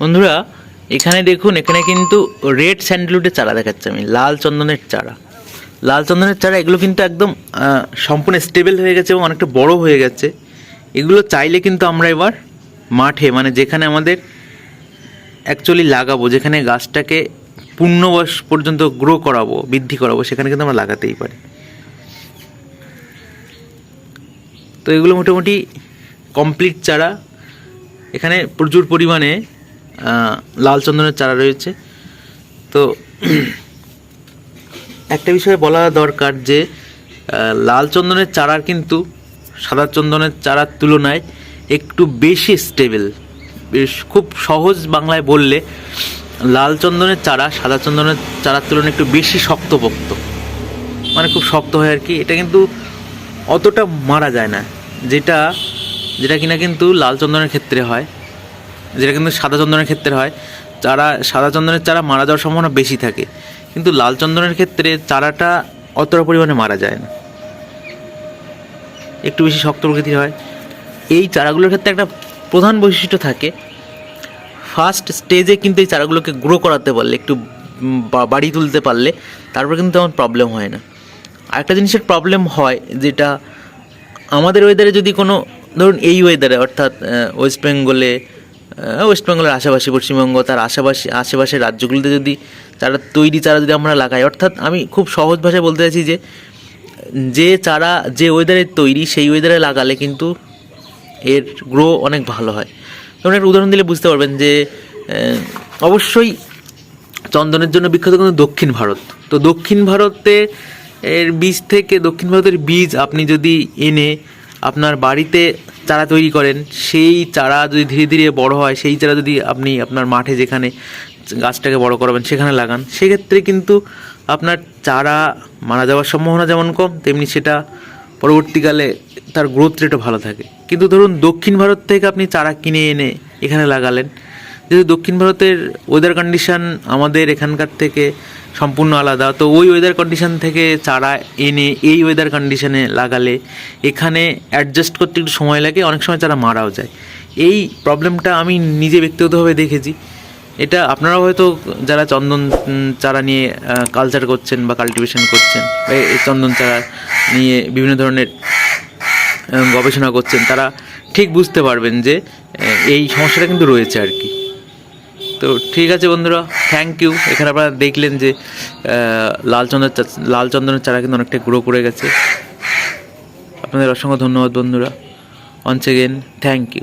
বন্ধুরা, এখানে দেখুন, এখানে কিন্তু রেড স্যান্ডেলউডের চারা দেখাচ্ছে আমি, লাল চন্দনের চারা। লাল চন্দনের চারা, এগুলো কিন্তু একদম সম্পূর্ণ স্টেবল হয়ে গেছে এবং অনেকটা বড় হয়ে গেছে। এগুলো চাইলে কিন্তু আমরা এবার মাঠে মানে যেখানে আমাদের অ্যাকচুয়ালি লাগাবো, যেখানে গাছটাকে পূর্ণ বয়স পর্যন্ত গ্রো করাবো, বৃদ্ধি করাবো, সেখানে কিন্তু আমরা লাগাতেই পারি। তো এগুলো মোটামুটি কমপ্লিট চারা। এখানে প্রচুর পরিমাণে লাল চন্দনের চারা রয়েছে। তো একটা বিষয়ে বলা দরকার যে লাল চন্দনের চারার কিন্তু সাদা চন্দনের চারার তুলনায় একটু বেশি স্টেবল বেশ খুব সহজ বাংলায় বললে, লাল চন্দনের চারা সাদা চন্দনের চারার তুলনায় একটু বেশি শক্তপোক্ত। মানে খুব শক্ত হয় আর কি। এটা কিন্তু অতটা মারা যায় না। যেটা যেটা কিনা কিন্তু লাল চন্দনের ক্ষেত্রে হয়। যেটা কিন্তু সাদা চন্দনের ক্ষেত্রে হয় চারা সাদা চন্দনের চারা মারা যাওয়ার সম্ভাবনা বেশি থাকে। কিন্তু লাল চন্দনের ক্ষেত্রে চারাটা অতটা পরিমাণে মারা যায় না। একটু বেশি শক্ত প্রকৃতির হয়। এই চারাগুলোর ক্ষেত্রে একটা প্রধান বৈশিষ্ট্য থাকে ফার্স্ট স্টেজে কিন্তু এই চারাগুলোকে গ্রো করাতে পারলে একটু উম, বা- বাড়িয়ে তুলতে পারলে তারপর কিন্তু তেমন প্রবলেম হয় না। আরেকটা জিনিসের প্রবলেম হয় যেটা আমাদের ওয়েদারে যদি কোনো ধরুন এই ওয়েদারে অর্থাৎ ওয়েস্ট বেঙ্গলে ওয়েস্ট বেঙ্গলের আশেপাশে, পশ্চিমবঙ্গ, তার আশেপাশে, আশেপাশের রাজ্যগুলিতে যদি চারা তৈরি চারা যদি আমরা লাগাই, অর্থাৎ আমি খুব সহজ ভাষায় বলতে চাইছি যে যে চারা যে ওয়েদারে তৈরি, সেই ওয়েদারে লাগালে কিন্তু এর গ্রো অনেক ভালো হয়। যেমন একটা উদাহরণ দিলে বুঝতে পারবেন যে অবশ্যই চন্দনের জন্য বিখ্যাত কিন্তু দক্ষিণ ভারত। তো দক্ষিণ ভারতে এর বীজ থেকে দক্ষিণ ভারতের বীজ আপনি যদি এনে আপনার বাড়িতে চারা তৈরি করেন, সেই চারা যদি ধীরে ধীরে বড় হয়, সেই চারা যদি আপনি আপনার মাঠে যেখানে গাছটাকে বড় করাবেন, সেখানে লাগান, সেক্ষেত্রে কিন্তু আপনার চারা মারা যাওয়ার সম্ভাবনা যেমন কম, তেমনি সেটা পরবর্তীকালে তার গ্রোথ রেটও ভালো থাকে। কিন্তু ধরুন, দক্ষিণ ভারত থেকে আপনি চারা কিনে এনে এখানে লাগালেন, যেহেতু দক্ষিণ ভারতের ওয়েদার কন্ডিশন আমাদের এখানকার থেকে সম্পূর্ণ আলাদা। তো ওই ওয়েদার কন্ডিশন থেকে চারা এনে এই ওয়েদার কন্ডিশনে লাগালে এখানে অ্যাডজাস্ট করতে একটু সময় লাগে, অনেক সময় চারা মারাও যায়। এই প্রবলেমটা আমি নিজে ব্যক্তিগতভাবে দেখেছি। এটা আপনারাও হয়তো যারা চন্দন চারা নিয়ে কালচার করছেন বা কাল্টিভেশন করছেন এই চন্দন চারা নিয়ে বিভিন্ন ধরনের গবেষণা করছেন, তারা ঠিক বুঝতে পারবেন যে এই সমস্যাটা কিন্তু রয়েছে আর কি। তো ঠিক আছে বন্ধুরা থ্যাংক ইউ এখানে আপনারা দেখলেন যে আহ, লাল চন্দনের চা- লাল চন্দনের চারা কিন্তু অনেকটা গ্রো করে গেছে। আপনাদের অসংখ্য ধন্যবাদ বন্ধুরা। অনস এগেন থ্যাংক ইউ